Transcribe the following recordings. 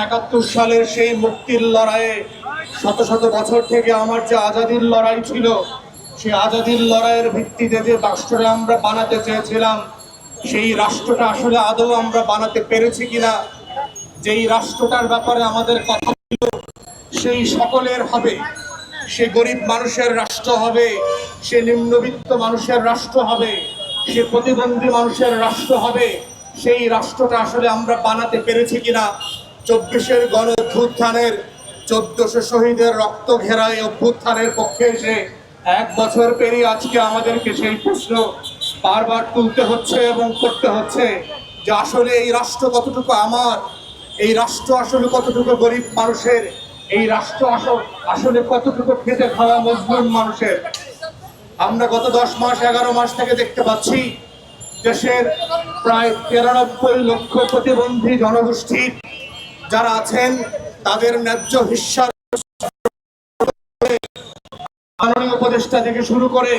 একাত্তর সালের সেই মুক্তির লড়াইয়ে শত শত বছর থেকে আমার যে আজাদির লড়াই ছিল সেই আজাদির লড়াইয়ের ভিত্তিতে যে রাষ্ট্রটা আমরা বানাতে চেয়েছিলাম, সেই রাষ্ট্রটা আসলে আদৌ আমরা বানাতে পেরেছি কিনা, যেই রাষ্ট্রটার ব্যাপারে আমাদের কথা ছিল, সেই সকলের হবে। সে গরিব মানুষের রাষ্ট্র হবে, সে নিম্নবিত্ত মানুষের রাষ্ট্র হবে, সে প্রতিবন্ধী মানুষের রাষ্ট্র হবে, সেই রাষ্ট্রটা আসলে আমরা বানাতে পেরেছি কিনা চব্বিশের গণ অভ্যুত্থানের চোদ্দশো শহীদের রক্ত ঘেরায় অভ্যুত্থানের পক্ষে এসে এক বছর পেরিয়ে আজকে আমাদেরকে সেই প্রশ্ন বারবার তুলতে হচ্ছে এবং করতে হচ্ছে যে আসলে এই রাষ্ট্র কতটুকু আমার, এই রাষ্ট্র আসলে কতটুকু গরিব মানুষের, এই রাষ্ট্র আসল- আসলে কতটুকু খেতে খাওয়া মজলুম মানুষের। আমরা গত দশ মাস, এগারো মাস থেকে দেখতে পাচ্ছি দেশের প্রায় তিরানব্বই লক্ষ প্রতিবন্ধী জনগোষ্ঠীর যারা আছেন, তাদের ন্যায্য হিস্সার মাননীয় উপদেষ্টা থেকে শুরু করে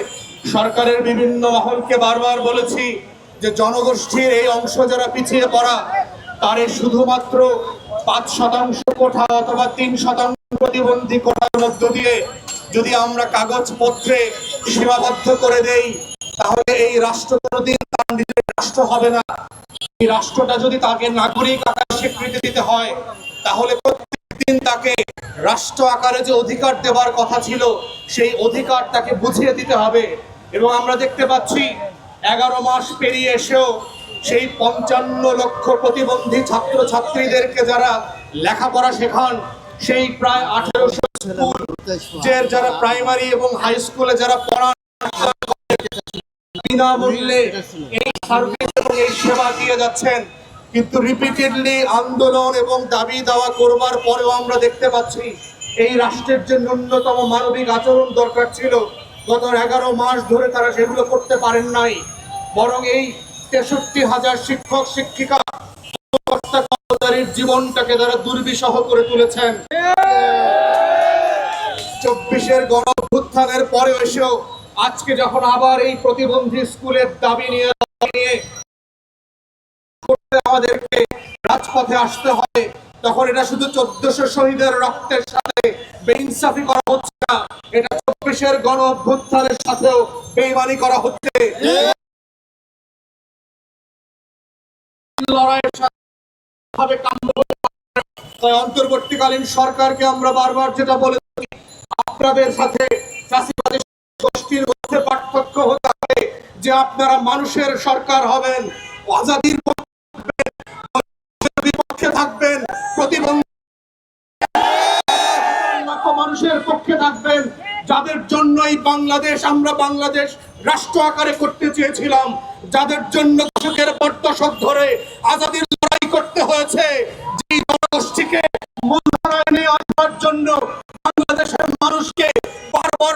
সরকারের বিভিন্ন মহলকে বারবার বলেছি যে জনগোষ্ঠীর এই অংশ যারা পিছিয়ে পড়া, তারে শুধুমাত্র পাঁচ শতাংশ কোঠা অথবা তিন শতাংশ প্রতিবন্ধী কোঠার মধ্য দিয়ে যদি আমরা কাগজপত্রে সীমাবদ্ধ করে দেই তাহলে এই রাষ্ট্র কোনোদিন তার নিজের রাষ্ট্র হবে না। এই রাষ্ট্রটা যদি তাকে নাগরিক আকারে স্বীকৃতি দিতে হয়, তাহলে প্রত্যেকদিন তাকে রাষ্ট্র আকারে যে অধিকার দেওয়ার কথা ছিল, সেই অধিকার তাকে বুঝিয়ে দিতে হবে। এবং আমরা দেখতে পাচ্ছি, এগারো মাস পেরিয়ে এসেও সেই পঞ্চান্ন লক্ষ প্রতিবন্ধী ছাত্র ছাত্রীদেরকে যারা লেখাপড়া শেখান, সেই প্রায় আঠেরোশো স্কুল যারা প্রাইমারি এবং হাই স্কুলে যারা পড়ান বিনামূল্যে এই সার্ভিস এবং এই সেবা দিয়ে যাচ্ছেন। কিন্তু রিপিটেডলি আন্দোলন এবং দাবি দাওয়া করবার পরেও আমরা দেখতে পাচ্ছি এই রাষ্ট্রের যে ন্যূনতম মানবিক আচরণ দরকার ছিল গত এগারো মাস ধরে তারা সেগুলো করতে পারেন নাই। বরং এই তেষট্টি হাজার শিক্ষক শিক্ষিকা কর্মচারীর জীবনটাকে তারা দুর্বিষহ করে তুলেছেন। চব্বিশের গণ অভ্যুত্থানের পরে এসেও আজকে যখন আবার এই প্রতিবন্ধী স্কুলের দাবি নিয়ে আমাদেরকে রাজপথে আসতে হবে, তখন এটা শুধু চোদ্দশো শহীদের রক্তের সাথে বেইনসাফি করা হচ্ছে না, এটা চব্বিশের গণ অভ্যুত্থানের সাথেও বেইমানি করা হচ্ছে। অন্তর্বর্তীকালীন সরকারকে আমরা বারবার যেটা বলে আপনাদের সাথে চাষিবাদী গোষ্ঠীর মধ্যে পার্থক্য হতে হবে যে আপনারা মানুষের সরকার হবেন, আজাদির বিপক্ষে থাকবেন, প্রতিবন্ধী মানুষের পক্ষে থাকবেন। যাদের বাংলাদেশ, আমরা বাংলাদেশ রাষ্ট্র আকারে করতে চেয়েছিলাম, যাদের জন্য দশকের পর দশক ধরে আজাদির লড়াই করতে হয়েছে, যেই জনগোষ্ঠীকে মূলধারায় নিয়ে জন্য বাংলাদেশের মানুষকে বারবার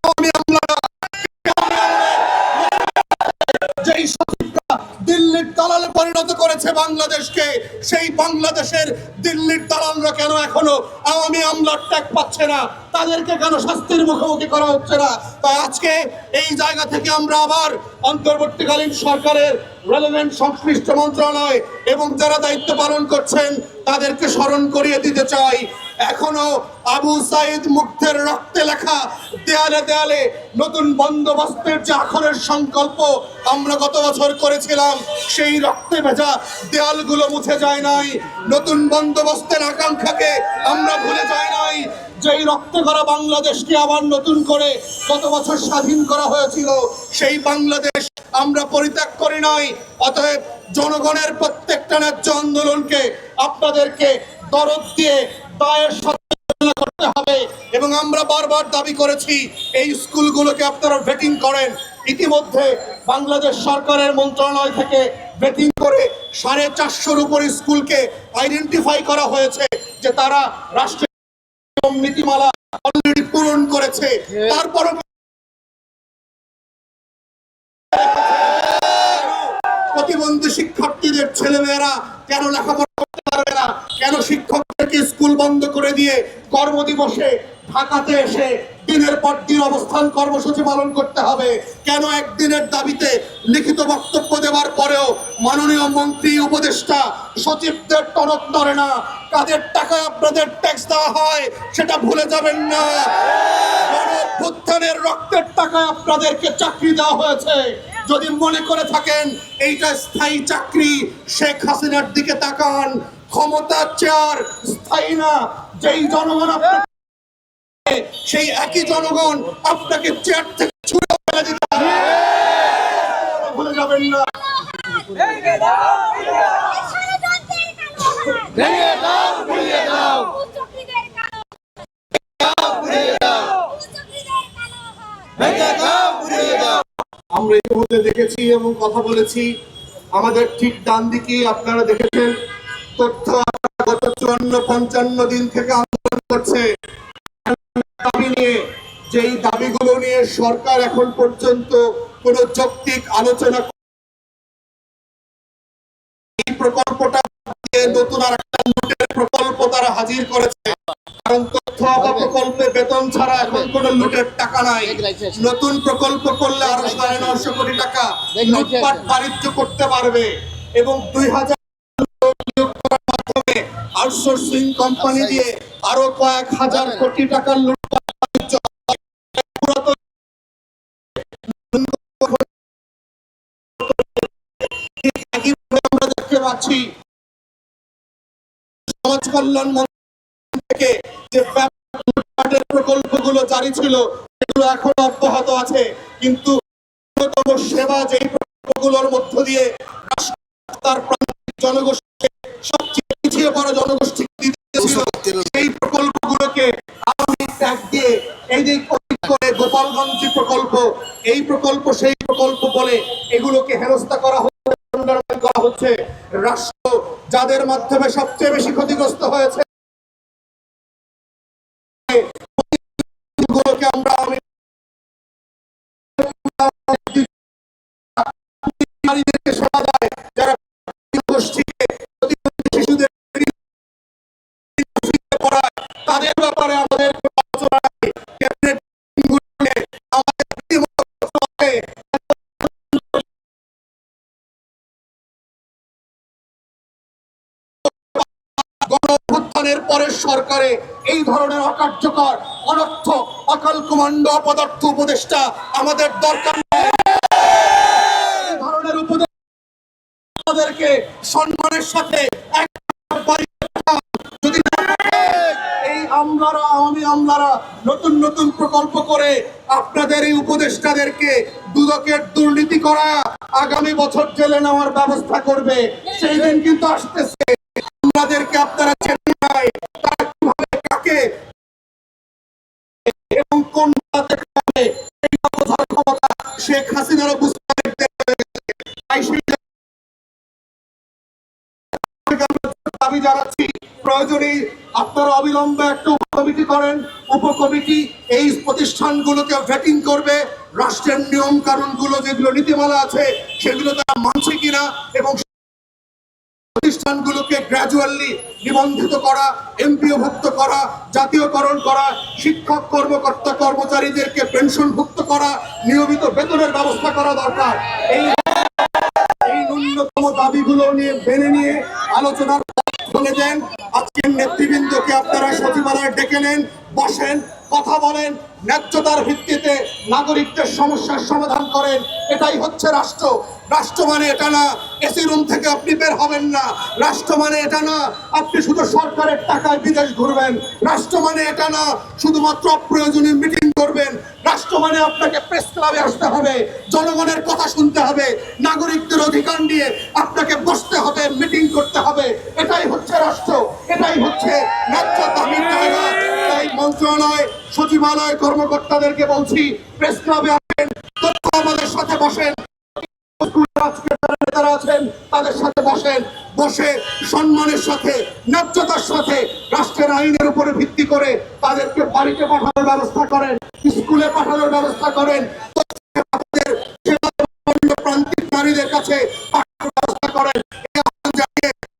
করেছে বাংলাদেশকে, সেই বাংলাদেশের দিল্লির দালালরা কেন এখনও আওয়ামী আমলার ট্যাগ পাচ্ছে না? তাদেরকে কেন শাস্তির মুখোমুখি করা হচ্ছে না? তাই আজকে এই জায়গা থেকে আমরা আবার অন্তর্বর্তীকালীন সরকারের রেলেভেন্ট সংশ্লিষ্ট মন্ত্রণালয় এবং যারা দায়িত্ব পালন করছেন, তাদেরকে স্মরণ করিয়ে দিতে চাই। এখনও আবু সাইদ মুগ্ধের রক্তে লেখা দেয়ালে দেয়ালে নতুন বন্দোবস্তের যে আখরের সংকল্প আমরা গত বছর করেছিলাম, সেই রক্তে ভেজা দেয়ালগুলো মুছে যায় নাই। নতুন বন্দোবস্তের আকাঙ্ক্ষাকে আমরা ভুলে যাই নাই। যেই রক্তে করা বাংলাদেশকে আবার নতুন করে গত বছর স্বাধীন করা হয়েছিল, সেই বাংলাদেশ আমরা পরিত্যাগ করি নাই। অতএব জনগণের প্রত্যেকটা ন্যায্য আন্দোলনকে আপনাদেরকে দরদ দিয়ে দায়ের সাথে করতে হবে। এবং আমরা বারবার দাবি করেছি, এই স্কুলগুলোকে আপনারা ভেটিং করেন। ইতিমধ্যে বাংলাদেশ সরকারের মন্ত্রণালয় থেকে ভেটিং করে সাড়ে চারশোর উপর স্কুলকে আইডেন্টিফাই করা হয়েছে যে তারা নীতিমালা অলরেডি পূরণ করেছে। তারপরও প্রতিবন্ধী শিক্ষার্থীদের ছেলেমেয়েরা কেন লেখাপড়া করতে পারবে না? কেন শিক্ষকদেরকে স্কুল বন্ধ করে দিয়ে কর্মদিবসে ঢাকাতে এসে দিনের পর দিন অবস্থান কর্মসূচি পালন করতে হবে। কেন একদিনের দাবিতে লিখিত বক্তব্য দেওয়ার পরেও মাননীয় মন্ত্রী, উপদেষ্টা, সচিবদের টনক ধরে না? কাদের টাকায় আপনাদের ট্যাক্স দেওয়া হয় সেটা ভুলে যাবেন না। গণঅভ্যুত্থানের রক্তের টাকায় আপনাদেরকে চাকরি দেওয়া হয়েছে। যদি মনে করে থাকেন, এইটা স্থায়ী চাকরি, শেখ হাসিনার দিকে তাকান। ক্ষমতার চেয়ার স্থায়ী না, যেই জনগণ আপনাকে সেই একই জনগণ আপনাকে চেয়ার থেকে ছুড়ে ফেলে দিতে। ভুলে যাবেন না আমরা ইতিমধ্যে দেখেছি এবং কথা বলেছি আমাদের ঠিক ডান দিকে আপনারা দেখেছেন তথ্য গত চুয়ান্ন পঞ্চান্ন দিন থেকে আন্দোলন করছে। দাবি নিয়ে যেই দাবিগুলো নিয়ে সরকার এখন পর্যন্ত কোন যৌক্তিক আলোচনা এই প্রকল্পটা নতুন আর একটা প্রকল্প তারা হাজির করেছে। কারণ তথ্য আবা প্রকল্পে বেতন ছাড়া এখন কোনো লুটের টাকা নাই। নতুন প্রকল্প করলে আরও সাড়ে নশো কোটি টাকা লুটপাট বাণিজ্য করতে পারবে এবং দুই হাজার আউটসোর্সিং কোম্পানি দিয়ে আরও কয়েক হাজার কোটি টাকার আমরা দেখতে পাচ্ছি সমাজ কল্যাণ থেকে যে প্রকল্পগুলো জারি ছিল, এগুলো এখনও অব্যাহত আছে। কিন্তু সেবা প্রকল্পগুলোর মধ্য দিয়ে হেনস্থা করা হচ্ছে রাষ্ট্র যাদের মাধ্যমে সবচেয়ে বেশি ক্ষতিগ্রস্ত হয়েছে আমরা গণঅভ্যুত্থানের পরের সরকারে এই ধরনের অকার্যকর, অনর্থ অকাল কমান্ড অপদার্থ উপদেষ্টা আমাদের দরকার ধরনের উপদেষ্টাদেরকে সম্মানের সাথে আওয়ামী আমলারা নতুন নতুন প্রকল্প করে আপনাদের এই উপদেষ্টাদেরকে দুদকের দুর্নীতি করা আগামী বছর জেলে নেওয়ার ব্যবস্থা করবে। সেই দিন কিন্তু আসতেছে। আমাদেরকে আপনারা শেখ হাসিনারও বুঝতে দাবি জানাচ্ছি, প্রয়োজনে আপনারা অবিলম্বে একটা উপকমিটি করেন। উপকমিটি এই প্রতিষ্ঠানগুলোকে ভেটিং করবে। রাষ্ট্রের নিয়ম কারণগুলো যেগুলো নীতিমালা আছে, সেগুলো তারা মানছে কিনা এবং প্রতিষ্ঠানগুলোকে গ্র্যাজুয়ালি নিবন্ধিত করা এমপিওভুক্ত করা, জাতীয়করণ করা, শিক্ষক, কর্মকর্তা, কর্মচারীদেরকে পেনশনভুক্ত করা, নিয়মিত বেতনের ব্যবস্থা করা দরকার। এই এই ন্যূনতম দাবিগুলো নিয়ে মেনে নিয়ে আলোচনার বলে দেন। আজকের নেতৃবৃন্দকে আপনারা সচিবালয়ে ডেকে নেন, বসেন, কথা বলেন, ন্যায্যতার ভিত্তিতে নাগরিকদের সমস্যার সমাধান করেন। এটাই হচ্ছে রাষ্ট্র। রাষ্ট্র মানে এটা না, এসি রুম থেকে আপনি বের হবেন না। রাষ্ট্র মানে এটা না, আপনি শুধু সরকারের টাকায় বিদেশ ঘুরবেন। রাষ্ট্র মানে এটা না, শুধুমাত্র অপ্রয়োজনীয় মিটিং করবেন। রাষ্ট্র মানে আপনাকে প্রেস ক্লাবে আসতে হবে, জনগণের কথা শুনতে হবে, নাগরিকদের অধিকার নিয়ে আপনাকে বসতে হবে মিটিং করতে হবে। এটাই হচ্ছে রাষ্ট্র, এটাই হচ্ছে ন্যায্য দাবির জায়গা। তাই মন্ত্রণালয়, সচিবালয় কর্মকর্তাদেরকে বলছি প্রেস ক্লাবে আসেন, তথ্য আমাদের সাথে বসেন। নেতারা আছেন তাদের সাথে বসেন। বসে সম্মানের সাথে, ন্যায্যতার সাথে রাষ্ট্রের আইনের উপরে ভিত্তি করে তাদেরকে বাড়িতে পাঠানোর ব্যবস্থা করেন, স্কুলে পাঠানোর ব্যবস্থা করেন। প্রান্তিক নারীদের কাছে